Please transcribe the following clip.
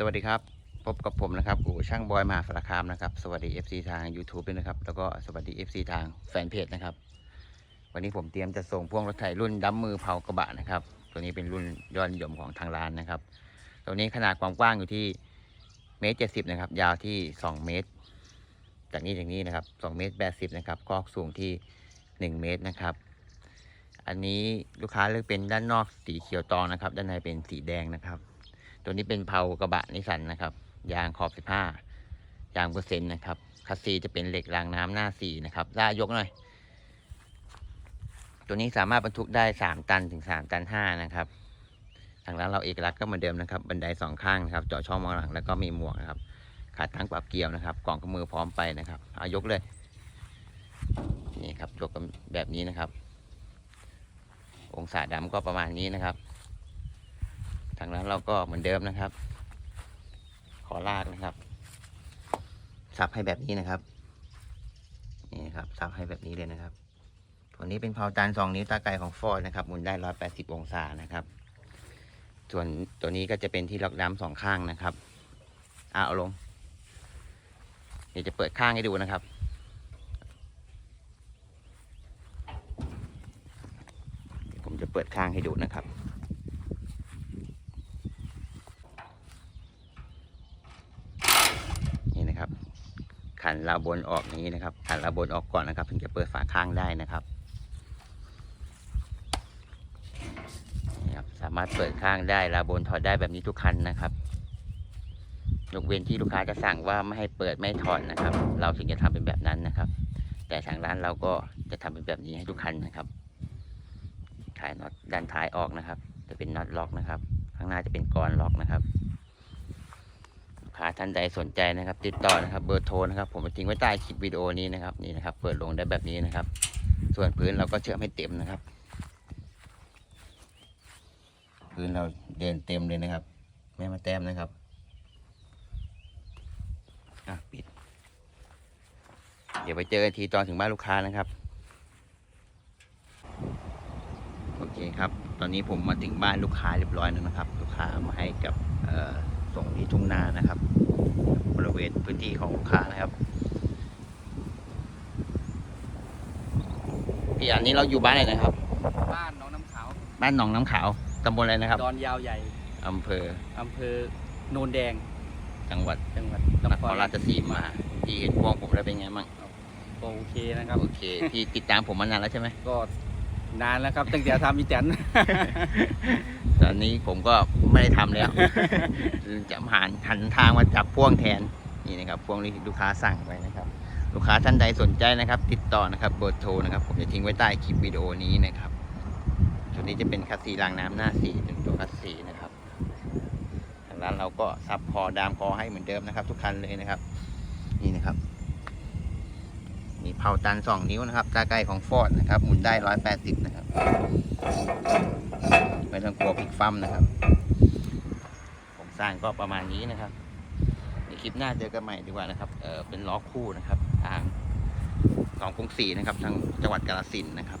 สวัสดีครับ พบกับผมนะครับอู่ช่างบอยมหาสารคามนะครับ สวัสดี FC ทาง YouTube ด้วยนะครับ แล้วก็สวัสดี FC ทางแฟนเพจนะครับ วันนี้ผมเตรียมจะส่งพ่วงรถไถรุ่นดัมมือเผากระบะนะครับ ตัวนี้เป็นรุ่นยอดนิยมของทางร้านนะครับ ตัวนี้ขนาดความกว้างอยู่ที่เมตรเจ็ดสิบนะครับ ยาวที่สองเมตร จากนี้จากนี้นะครับสองเมตรแปดสิบนะครับก็สูงที่หนึ่งเมตรนะครับ อันนี้ลูกค้าเลือกเป็นด้านนอกสีเขียวตองนะครับ ด้านในเป็นสีแดงนะครับ ตัวนี้เป็นเผากระบะนิสันนะครับ ยางขอบ15ยางเปอร์เซ็นต์นะครับคัสซีจะเป็นเหล็กรางน้ำหน้า4นะครับล่ายกหน่อย ตัวนี้สามารถบรรทุกได้3ตันถึง3ตัน5นะครับทางร้านเราเอกลักษณ์ก็เหมือนเดิมนะครับ บันไดสองข้างนะครับเจาะช่องมองหลังแล้วก็มีหมวกนะครับ ขาตั้งปรับเกียวนะครับ กล่องกับมือพร้อมไปนะครับเอายกเลย นี่ครับยกกันแบบนี้นะครับ องศาดำก็ประมาณนี้นะครับ ทางร้นเราก็เหมือนเดิมนะครับ ขอลากนะครับซับให้แบบนี้นะครับ นี่ครับซับให้แบบนี้เลยนะครับตัวนี้เป็นเผาจานสองนิ้วตาไก่ของฟอร์ดนะครับหมุนได้ร้อยแปดสิบองศานะครับ ส่วนตัวนี้ก็จะเป็นที่ล็อกดัมสองข้างนะครับเอาลง เดี๋ยวจะเปิดข้างให้ดูนะครับผมจะเปิดข้างให้ดูนะครับ นี่นะครับ ขันลาบนออกอย่างนี้นะครับ ขันลาบนออกก่อนนะครับ ถึงจะเปิดฝาข้างได้นะครับนี่ครับ สามารถเปิดข้างได้ลาบนถอดได้แบบนี้ทุกคันนะครับยกเว้นที่ลูกค้าจะสั่งว่าไม่ให้เปิดไม่ถอดนะครับ เราถึงจะทำเป็นแบบนั้นนะครับ แต่ทางร้านเราก็จะทำเป็นแบบนี้ให้ทุกคันนะครับขายน็อตด้านท้ายออกนะครับ จะเป็นน็อตล็อกนะครับ ข้างหน้าจะเป็นกรอนล็อกนะครับ ค้าท่านใดสนใจนะครับ ติดต่อนะครับเบอร์โทรนะครับผมจะทิ้งไว้ใต้คลิปวิดีโอนี้นะครับนี่นะครับ เปิดลงได้แบบนี้นะครับ ส่วนพื้นเราก็เชื่อมให้เต็มนะครับ พื้นเราเดินเต็มเลยนะครับ ไม่มาแต้มนะครับอะปิด เดี๋ยวไปเจอกันทีตอนถึงบ้านลูกค้านะครับโอเคครับ ตอนนี้ผมมาถึงบ้านลูกค้าเรียบร้อยแล้วนะครับ ลูกค้าเอามาให้กับเอ่อ ส่งที่ทุ่งนานะครับ บริเวณพื้นที่ของลูกค้านะครับพี่อันนี้เราอยู่บ้านไหนนะครับ บ้านหน้องน้ำขาว บ้านหนองน้ำขาวตำบลอะไรนะครับ ดอนยาวใหญ่อำเภออำเภอโนนแดง จังหวัด จังหวัดนครราชสีมา ที่เห็นพวงผมแล้วเป็นไงบ้างก็โอเคนะครับ โอเคพี่ติดตามผมมานานแล้วใช่ไหมก็ นานแล้วครับ ตั้งแต่ทำอีแตน ตอนนี้ผมก็ไม่ได้ทำแล้ว จะหันหันทางมาจับพ่วงแทนนี่นะครับพ่วงที่ลูกค้าสั่งไปนะครับ ลูกค้าท่านใดสนใจนะครับ ติดต่อนะครับเบอร์โทรนะครับ ผมจะทิ้งไว้ใต้คลิปวิดีโอนี้นะครับตัวนี้จะเป็นคัสซีรางน้ำหน้าสีเป็นตัวคัสซีนะครับทางร้านเราก็ซับคอดามคอให้เหมือนเดิมนะครับ ทุกคันเลยนะครับ นี่นะครับ มีเผาตันสองนิ้วนะครับตาไกลของฟอร์ดนะครับ หมุนได้ร้อยแปดสิบนะครับ ไม่ต้องกลัวพลิกฟั่มนะครับ ผมสร้างก็ประมาณนี้นะครับในคลิปหน้าเจอกันใหม่ดีกว่านะครับ เออเป็นล้อคู่นะครับ ทางสองกรุงศรีนะครับ ทางจังหวัดกาฬสินธุ์นะครับ